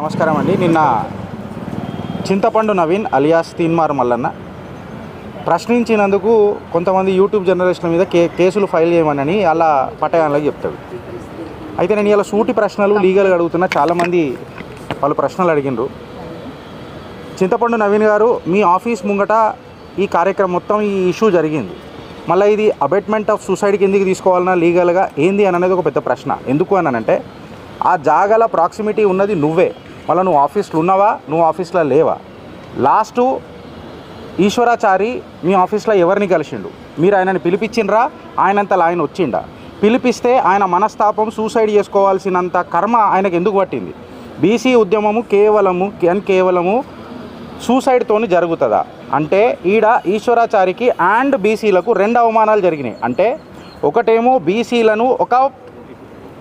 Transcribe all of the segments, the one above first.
నమస్కారం అండి. నిన్న చింతపండు నవీన్ అలియాస్ తీన్మార్ మల్లన్న ప్రశ్నించినందుకు కొంతమంది యూట్యూబ్ జర్నలిస్టుల మీద కే కేసులు ఫైల్ చేయమనని అలా పట్టయాలకు చెప్తాడు. అయితే నేను ఇలా సూటి ప్రశ్నలు లీగల్గా అడుగుతున్నా. చాలామంది వాళ్ళు ప్రశ్నలు అడిగినారు. చింతపండు నవీన్ గారు మీ ఆఫీస్ ముంగట ఈ కార్యక్రమం మొత్తం ఈ ఇష్యూ జరిగింది. మళ్ళీ ఇది అబెట్మెంట్ ఆఫ్ సూసైడ్ కిందికి తీసుకోవాలన్నా లీగల్గా ఏంది? అని అనేది ఒక పెద్ద ప్రశ్న. ఎందుకు అని అంటే ఆ జాగల ప్రాక్సిమిటీ ఉన్నది నువ్వే. మళ్ళీ నువ్వు ఆఫీస్లో ఉన్నావా? నువ్వు ఆఫీస్లో లేవా? లాస్ట్ ఈశ్వరాచారి మీ ఆఫీస్లో ఎవరిని కలిసిండు? మీరు ఆయనని పిలిపించిండ్రా? ఆయనంతలా ఆయన వచ్చిండా? పిలిపిస్తే ఆయన మనస్తాపం సూసైడ్ చేసుకోవాల్సినంత కర్మ ఆయనకు ఎందుకు పట్టింది? బీసీ ఉద్యమము కేవలము అండ్ కేవలము సూసైడ్తోని జరుగుతుందా? అంటే ఈడ ఈశ్వరాచారికి అండ్ బీసీలకు రెండు అవమానాలు జరిగినాయి. అంటే ఒకటేమో బీసీలను ఒక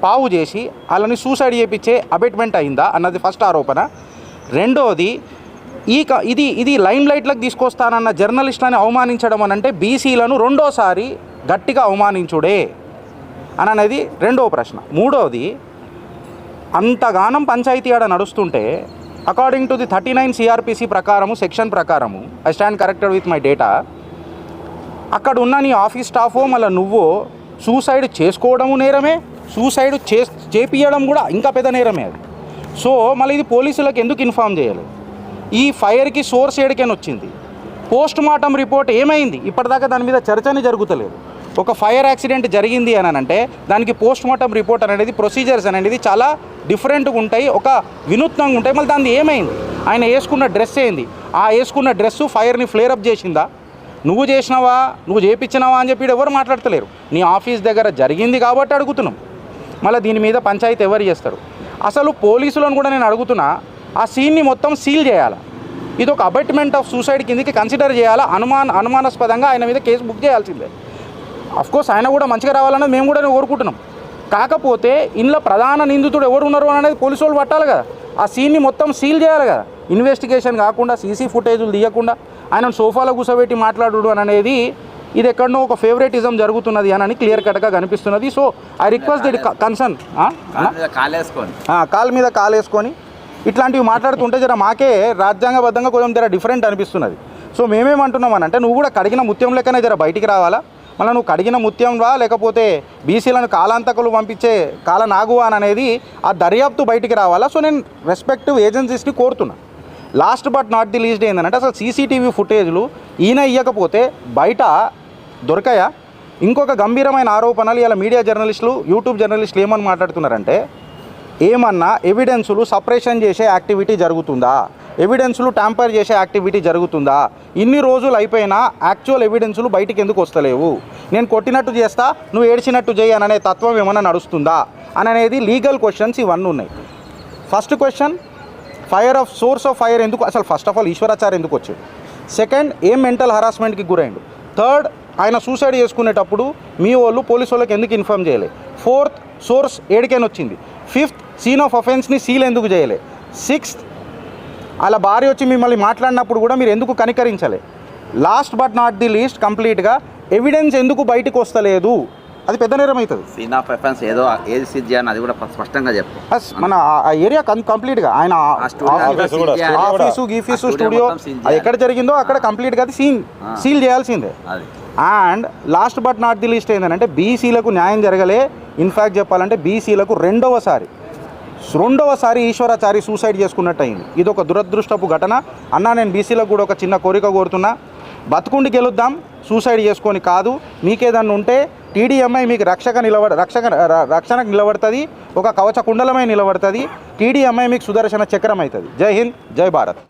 పావు చేసి వాళ్ళని సూసైడ్ చేయించే అబెట్మెంట్ అయిందా అన్నది ఫస్ట్ ఆరోపణ. రెండోది ఈ క ఇది ఇది లైమ్ లైట్లకు తీసుకొస్తానన్న జర్నలిస్టులని అవమానించడం అని అంటే బీసీలను రెండోసారి గట్టిగా అవమానించుడే అని అనేది రెండో ప్రశ్న. మూడోది అంతగానం పంచాయతీ ఆడ నడుస్తుంటే according to the thirty nine CRPC ప్రకారము సెక్షన్ ప్రకారము I stand corrected with my data అక్కడ ఉన్న నీ ఆఫీస్ స్టాఫో మళ్ళీ నువ్వో సూసైడ్ చేసుకోవడము నేరమే? సూసైడ్ చే చేపియడం కూడా ఇంకా పెద్ద నేరమే అది. సో మళ్ళీ ఇది పోలీసులకు ఎందుకు ఇన్ఫామ్ చేయాలి? ఈ ఫైర్కి సోర్స్ ఏడికని వచ్చింది. పోస్ట్ మార్టం రిపోర్ట్ ఏమైంది? ఇప్పటిదాకా దాని మీద చర్చనే జరుగుతలేదు. ఒక ఫైర్ యాక్సిడెంట్ జరిగింది అని అంటే దానికి పోస్ట్ మార్టం రిపోర్ట్ అనేది ప్రొసీజర్స్ అనేది చాలా డిఫరెంట్గా ఉంటాయి ఒక వినూత్నంగా ఉంటాయి. మళ్ళీ దాన్ని ఏమైంది? ఆయన వేసుకున్న డ్రెస్ ఏంది? ఆ వేసుకున్న డ్రెస్సు ఫైర్ని ఫ్లేర్ అప్ చేసిందా? నువ్వు చేసినావా? నువ్వు చేపించినావా అని చెప్పి ఎవరు మాట్లాడతలేరు. నీ ఆఫీస్ దగ్గర జరిగింది కాబట్టి అడుగుతున్నాం. మళ్ళీ దీని మీద పంచాయతీ ఎవరు చేస్తారు? అసలు పోలీసులను కూడా నేను అడుగుతున్నా ఆ సీన్ని మొత్తం సీల్ చేయాలి? ఇది ఒక అబెట్మెంట్ ఆఫ్ సూసైడ్ కిందకి కన్సిడర్ చేయాలా? అనుమాన అనుమానాస్పదంగా ఆయన మీద కేసు బుక్ చేయాల్సిందే. అఫ్కోర్స్ ఆయన కూడా మంచిగా రావాలన్నది మేము కూడా కోరుకుంటున్నాం. కాకపోతే ఇంట్లో ప్రధాన నిందితుడు ఎవరు ఉన్నారు అనేది పోలీసు వాళ్ళు పట్టాలి కదా. ఆ సీన్ని మొత్తం సీల్ చేయాలి కదా. ఇన్వెస్టిగేషన్ కాకుండా సీసీ ఫుటేజులు తీయకుండా ఆయన సోఫాలో కూర్చోబెట్టి మాట్లాడు అని అనేది ఇది ఎక్కడనో ఒక ఫేవరెటిజం జరుగుతున్నది అని అని క్లియర్ కట్గా కనిపిస్తున్నది. So I request the concern కాలు మీద కాలు వేసుకొని ఇట్లాంటివి మాట్లాడుతుంటే జర మాకే రాజ్యాంగబద్ధంగా కొంచెం జర డిఫరెంట్ అనిపిస్తున్నది. సో మేమేమంటున్నాం అని అంటే నువ్వు కూడా కడిగిన ముత్యం లెక్కనే జర బయటికి రావాలా? మళ్ళీ నువ్వు కడిగిన ముత్యం వా లేకపోతే బీసీలను కాలాంతకులు పంపించే కాల నాగువా అని అనేది ఆ దర్యాప్తు బయటికి రావాలా? సో నేను రెస్పెక్టివ్ ఏజెన్సీస్ని కోరుతున్నా. Last but not the least ఏంటంటే అసలు సీసీటీవీ ఫుటేజ్లు ఈయన ఇవ్వకపోతే బయట దొరకాయా? ఇంకొక గంభీరమైన ఆరోపణలు ఇలా మీడియా జర్నలిస్టులు యూట్యూబ్ జర్నలిస్టులు ఏమని మాట్లాడుతున్నారంటే ఏమన్నా ఎవిడెన్సులు సపరేషన్ చేసే యాక్టివిటీ జరుగుతుందా? ఎవిడెన్సులు ట్యాంపర్ చేసే యాక్టివిటీ జరుగుతుందా? ఇన్ని రోజులు అయిపోయినా యాక్చువల్ ఎవిడెన్సులు బయటికి ఎందుకు వస్తలేవు? నేను కొట్టినట్టు చేస్తా నువ్వు ఏడ్చినట్టు చేయననే తత్వం ఏమైనా నడుస్తుందా? అని అనేది లీగల్ క్వశ్చన్స్ ఇవన్నీ ఉన్నాయి. First question fire of source of fire ఎందుకు అసలు ఫస్ట్ ఆఫ్ ఆల్ ఈశ్వరాచార్య ఎందుకు వచ్చాడు? సెకండ్ ఏం మెంటల్ హరాస్మెంట్కి గురైండు? థర్డ్ ఆయన సూసైడ్ చేసుకునేటప్పుడు మీ వాళ్ళు పోలీసు వాళ్ళకి ఎందుకు ఇన్ఫామ్ చేయలే? ఫోర్త్ సోర్స్ ఏడికైనా వచ్చింది. ఫిఫ్త్ సీన్ ఆఫ్ అఫెన్స్ని సీల్ ఎందుకు చేయలే? సిక్స్త్ అలా భార్య వచ్చి మిమ్మల్ని మాట్లాడినప్పుడు కూడా మీరు ఎందుకు కనికరించలే? Last but not the least కంప్లీట్గా ఎవిడెన్స్ ఎందుకు బయటకు వస్తలేదు? అది పెద్ద నేరం అవుతుంది. సీన్ ఆఫ్ ఎఫెన్స్ ఏదో ఏది సిద్ధ చేయాలని అది కూడా స్పష్టంగా చెప్పు. మన ఆ- ఏరియా కంప్లీట్గా ఆయన ఆఫీస్ గీఫీసు స్టూడియో అది ఎక్కడ జరిగిందో అక్కడ కంప్లీట్గా అది సీన్. సీల్ చేయాల్సిందే. అది. And last but not the least ఏంటంటే బీసీలకు న్యాయం జరగలే. ఇన్ఫ్యాక్ట్ చెప్పాలంటే బీసీలకు రెండవసారి రెండవసారి ఈశ్వరాచారి సూసైడ్ చేసుకున్నట్టు అయింది. ఇది ఒక దురదృష్టపు ఘటన. అన్న నేను బీసీలకు కూడా ఒక చిన్న కోరిక కోరుతున్నా. బతుకుండి గెలుద్దాం సూసైడ్ చేసుకొని కాదు. మీకేదన్నా ఉంటే టీడీఎంఐ మీకు రక్షక నిలబడ రక్షక రక్షణకు నిలబడుతుంది. ఒక కవచ కుండలమై నిలబడుతుంది. టీడీఎంఐ మీకు సుదర్శన చక్రం అవుతుంది జై హింద్ జై భారత్.